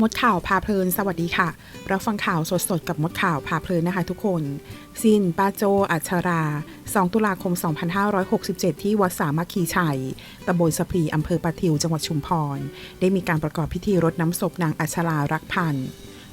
มดข่าวพาเพลินสวัสดีค่ะ รับฟังข่าวสดๆ กับมดข่าวพาเพลินนะคะทุกคน สิ้นปาโจ อัชรา 2 ตุลาคม 2567 ที่วัดสามัคคีชัย ตำบลสะพรีอำเภอปะทิว จังหวัดชุมพร ได้มีการประกอบพิธีรดน้ำศพนางอัชรารักพันธ์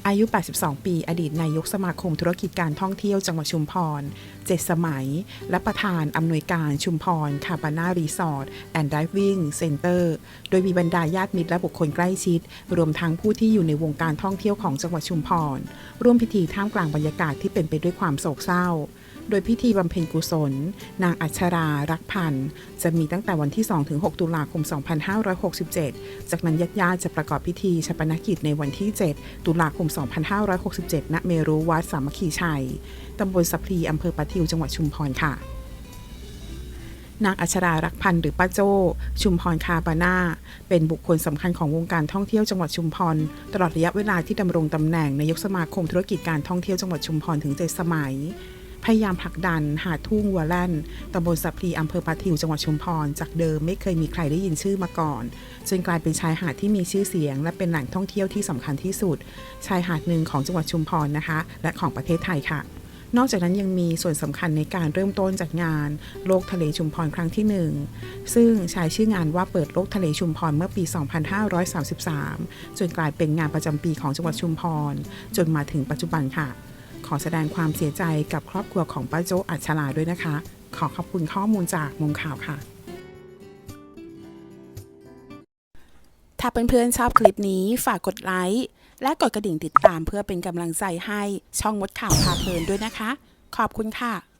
อายุ 82 ปี อดีตนายกสมาคมธุรกิจการท่องเที่ยวจังหวัดชุมพร เจ็ดสมัย และประธานอำนวยการชุมพรคาบานารีสอร์ทแอนด์ดิวิ่งเซ็นเตอร์ โดยมีบรรดาญาติมิตรและบุคคลใกล้ชิด รวมทั้งผู้ที่อยู่ในวงการท่องเที่ยวของจังหวัดชุมพร ร่วมพิธีท่ามกลางบรรยากาศที่เป็นไปด้วยความโศกเศร้า โดยพิธีบำเพ็ญกุศล นางอัชรารักพันธ์จะมีตั้งแต่วันที่ 2-6 ตุลาคม 2567 จากนั้นญาติญาติๆจะประกอบพิธีชาปนกิจในวันที่ 7 ตุลาคม 2567 ณ เมรุวัดสามัคคีชัย ตำบลสัพพลีอำเภอปะทิว จังหวัดชุมพรค่ะนางอัชรารักพันธ์หรือป้าโจ้ชุมพรคาบานาเป็นบุคคลสำคัญของวงการท่องเที่ยวจังหวัดชุมพร ตลอดระยะเวลาที่ดำรงตำแหน่งนายกสมาคมธุรกิจการท่องเที่ยวจังหวัดชุมพรถึงเจ็ดสมัย พยายามผลักดันหาดทุ่งวัวแล่นตำบลสัพพีอำเภอปะทิวจังหวัดชุมพร จากเดิมไม่เคยมีใครได้ยินชื่อมาก่อน จนกลายเป็นชายหาดที่มีชื่อเสียง และเป็นแหล่งท่องเที่ยวที่สำคัญที่สุด ชายหาดหนึ่งของจังหวัดชุมพรนะคะ และของประเทศไทยค่ะ นอกจากนั้นยังมีส่วนสำคัญในการเริ่มต้นจัดงาน โลกทะเลชุมพรครั้งที่หนึ่งซึ่งใช้ชื่องานว่าเปิดโลกทะเลชุมพรเมื่อปี 2533 จนกลายเป็นงานประจำปีของจังหวัดชุมพร จนมาถึงปัจจุบันค่ะ อแสดงความเสียใจกับครอบครัวของป้าโจอัชลาด้วยนะคะ ขอขอบคุณข้อมูลจากมุมข่าวค่ะ ถ้าเพื่อนๆชอบคลิปนี้ฝากกดไลค์และกดกระดิ่งติดตามเพื่อเป็นกำลังใจให้ช่องมดข่าวพาเพลินด้วยนะคะ ขอบคุณค่ะ